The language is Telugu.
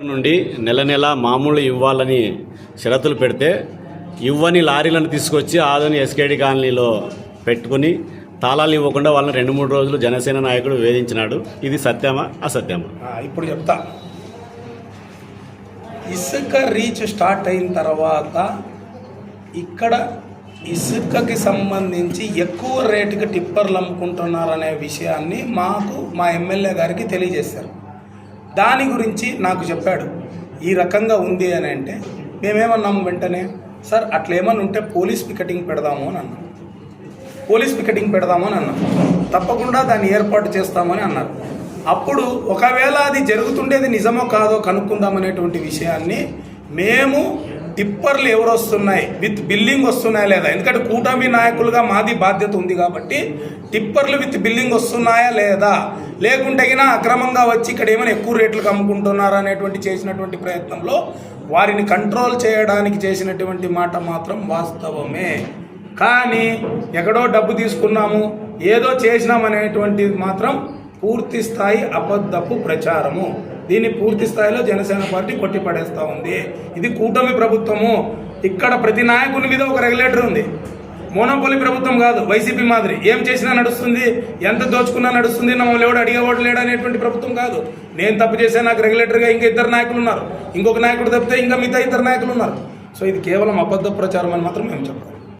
నుండి నెల నెల మామూలు ఇవ్వాలని షరతులు పెడితే ఇవ్వని లారీలను తీసుకొచ్చి ఆదని ఎస్కేడి కాలనీలో పెట్టుకుని తాళాలు ఇవ్వకుండా వాళ్ళని రెండు మూడు రోజులు జనసేన నాయకుడు వేధించినాడు. ఇది సత్యమా? అసత్యమా? ఇప్పుడు చెప్తా. ఇసుక రీచ్ స్టార్ట్ అయిన తర్వాత ఇక్కడ ఇసుకకి సంబంధించి ఎక్కువ రేటుకి టిప్పర్లు అమ్ముకుంటున్నారనే విషయాన్ని మాకు మా ఎమ్మెల్యే గారికి తెలియజేశారు. దాని గురించి నాకు చెప్పాడు. ఈ రకంగా ఉంది అని అంటే మేమేమన్నాము వెంటనే సార్ అట్లా ఏమన్నా ఉంటే పోలీస్ పికెటింగ్ పెడదాము అని అన్నాం పోలీస్ పికెటింగ్ పెడదాము అని అన్నాం తప్పకుండా దాన్ని ఏర్పాటు చేస్తామని అన్నారు. అప్పుడు ఒకవేళ అది జరుగుతుండేది నిజమో కాదో కనుక్కుందామనేటువంటి విషయాన్ని మేము టిప్పర్లు ఎవరు వస్తున్నాయి విత్ బిల్లింగ్ వస్తున్నాయా లేదా? ఎందుకంటే కూటమి నాయకులుగా మాది బాధ్యత ఉంది కాబట్టి టిప్పర్లు విత్ బిల్లింగ్ వస్తున్నాయా లేదా? లేకుంటేగినా అక్రమంగా వచ్చి ఇక్కడ ఏమైనా ఎక్కువ రేట్లకు అమ్ముకుంటున్నారా అనేటువంటి చేసినటువంటి ప్రయత్నంలో వారిని కంట్రోల్ చేయడానికి చేసినటువంటి మాట మాత్రం వాస్తవమే. కానీ ఎక్కడో డబ్బు తీసుకున్నాము ఏదో చేసినాం అనేటువంటిది మాత్రం పూర్తి స్థాయి అబద్ధపు ప్రచారము. దీన్ని పూర్తి స్థాయిలో జనసేన పార్టీ కొట్టిపడేస్తూ ఉంది. ఇది కూటమి ప్రభుత్వము. ఇక్కడ ప్రతి నాయకుని మీద ఒక రెగ్యులేటర్ ఉంది. మోనోపోలి ప్రభుత్వం కాదు వైసీపీ మాదిరి. ఏం చేసినా నడుస్తుంది ఎంత దోచుకున్నా నడుస్తుంది మమ్మల్ని ఎవడు అడిగేవాడు లేడు అనేటువంటి ప్రభుత్వం కాదు. నేను తప్పు చేసే నాకు రెగ్యులేటర్గా ఇంకా ఇద్దరు నాయకులు ఉన్నారు. ఇంకొక నాయకుడు తప్పితే ఇంకా మిగతా ఇద్దరు నాయకులు ఉన్నారు. సో ఇది కేవలం అబద్ధ ప్రచారం అని మాత్రం మేము చెప్పాలి.